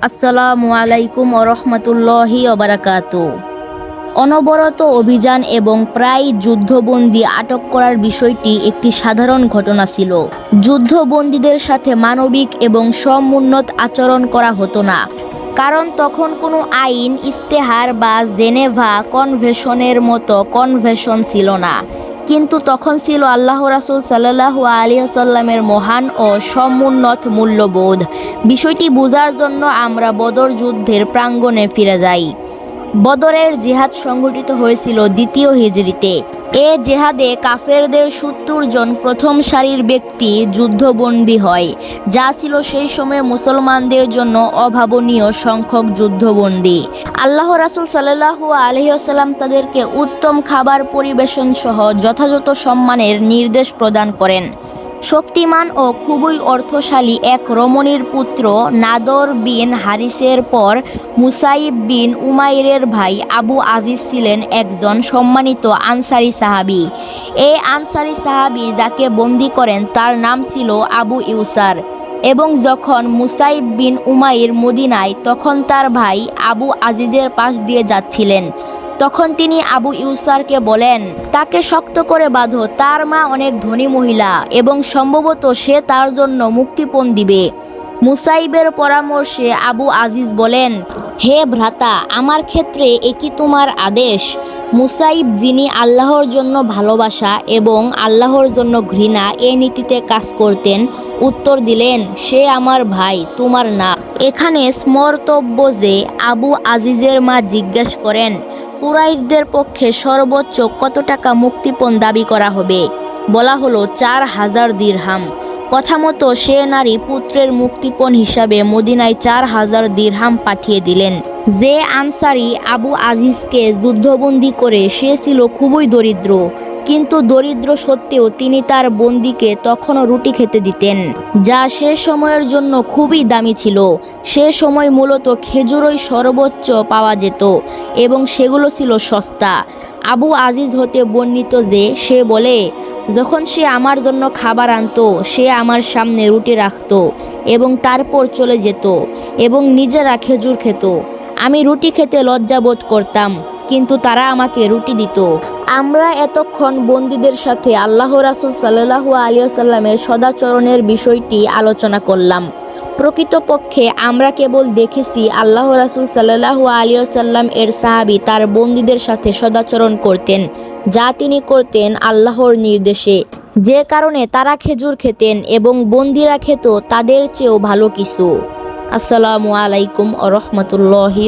আসসালামু আলাইকুম ওরহমতুল্লাহি ওবরাকাত অনবরত অভিযান এবং প্রায় যুদ্ধবন্দী আটক করার বিষয়টি একটি সাধারণ ঘটনা ছিল। যুদ্ধবন্দীদের সাথে মানবিক এবং সমুন্নত আচরণ করা হতো না। কারণ তখন কোনো আইন ইস্তেহার বা জেনেভা কনভেশনের মতো কনভেশন ছিল না। কিন্তু তখন ছিল আল্লাহ রাসুল সাল্লাহ আলী আসাল্লামের মহান ও সমুন্নত মূল্যবোধ। বিষয়টি বোঝার জন্য আমরা বদর যুদ্ধের প্রাঙ্গণে ফিরে যাই। বদরের জিহাদ সংঘটিত হয়েছিল দ্বিতীয় হিজরিতে এ জেহাদে কাফেরদের সত্তর জন প্রথম সারির ব্যক্তি যুদ্ধবন্দী হয়, যা ছিল সেই সময়ে মুসলমানদের জন্য অভাবনীয় সংখ্যক যুদ্ধবন্দী। আল্লাহ রাসুল সাল্লাহু আলহিহাসাল্লাম তাদেরকে উত্তম খাবার পরিবেশন সহ যথাযথ সম্মানের নির্দেশ প্রদান করেন। শক্তিমান ও খুবই অর্থশালী এক রমণীর পুত্র নাদর বিন হারিসের পর মুসাইব বিন উমাইরের ভাই আবু আজিজ ছিলেন একজন সম্মানিত আনসারি সাহাবি। এই আনসারি সাহাবি যাকে বন্দি করেন তার নাম ছিল আবু ইউসার এবং যখন মুসাইব বিন উমাইর মদিনায় তখন তার ভাই আবু আজিজের পাশ দিয়ে যাচ্ছিলেন। তখন তিনি আবু ইউসারকে বলেন, তাকে শক্ত করে বাঁধো, তার মা অনেক ধনী মহিলা এবং সম্ভবত সে তার জন্য মুক্তিপণ দিবে। মুসাইবের পরামর্শে আবু আজিজ বলেন, হে ভ্রাতা, আমার ক্ষেত্রে একই তোমার আদেশ? মুসাইব যিনি আল্লাহর জন্য ভালোবাসা এবং আল্লাহর জন্য ঘৃণা এ নীতিতে কাজ করতেন, উত্তর দিলেন, সে আমার ভাই, তোমার না এখানে স্মর্তব্য যে আবু আজিজের মা জিজ্ঞেস করেন কুরাইশদের পক্ষে সর্বোচ্চ কত টাকা মুক্তিপণ দাবি করা হবে? বলা হলো চার হাজার দিরহাম। কথা মতো সে নারী পুত্রের মুক্তিপণ হিসাবে মদিনায় চার হাজার দিরহাম পাঠিয়ে দিলেন। যে আনসারি আবু আজিজকে যুদ্ধবন্দী করে সে ছিল খুবই দরিদ্র, কিন্তু দরিদ্র সত্ত্বেও তিনি তার বন্দিকে তখনও রুটি খেতে দিতেন, যা সে সময়ের জন্য খুবই দামি ছিল। সে সময় মূলত খেজুরই সর্বোচ্চ পাওয়া যেত। এবং সেগুলো ছিল সস্তা। আবু আজিজ হতে বর্ণিত যে, সে বলে, যখন সে আমার জন্য খাবার আনতো, সে আমার সামনে রুটি রাখত এবং তারপর চলে যেত এবং নিজেরা খেজুর খেত। আমি রুটি খেতে লজ্জাবোধ করতাম, কিন্তু তারা আমাকে রুটি দিত। আমরা এতক্ষণ বন্দীদের সাথে আল্লাহ রাসুল সাল্লাহু আলিয়াল্লামের সদাচরণের বিষয়টি আলোচনা করলাম। প্রকৃতপক্ষে আমরা কেবল দেখেছি আল্লাহ রাসুল সাল্লাহ আলিয়াল্লাম এর সাহাবি তার বন্দীদের সাথে সদাচরণ করতেন, যা তিনি করতেন আল্লাহর নির্দেশে। যে কারণে তারা খেজুর খেতেন এবং বন্দিরা খেত তাদের চেয়েও ভালো কিছু। আসসালামু আলাইকুম আ রহমতুল্লাহি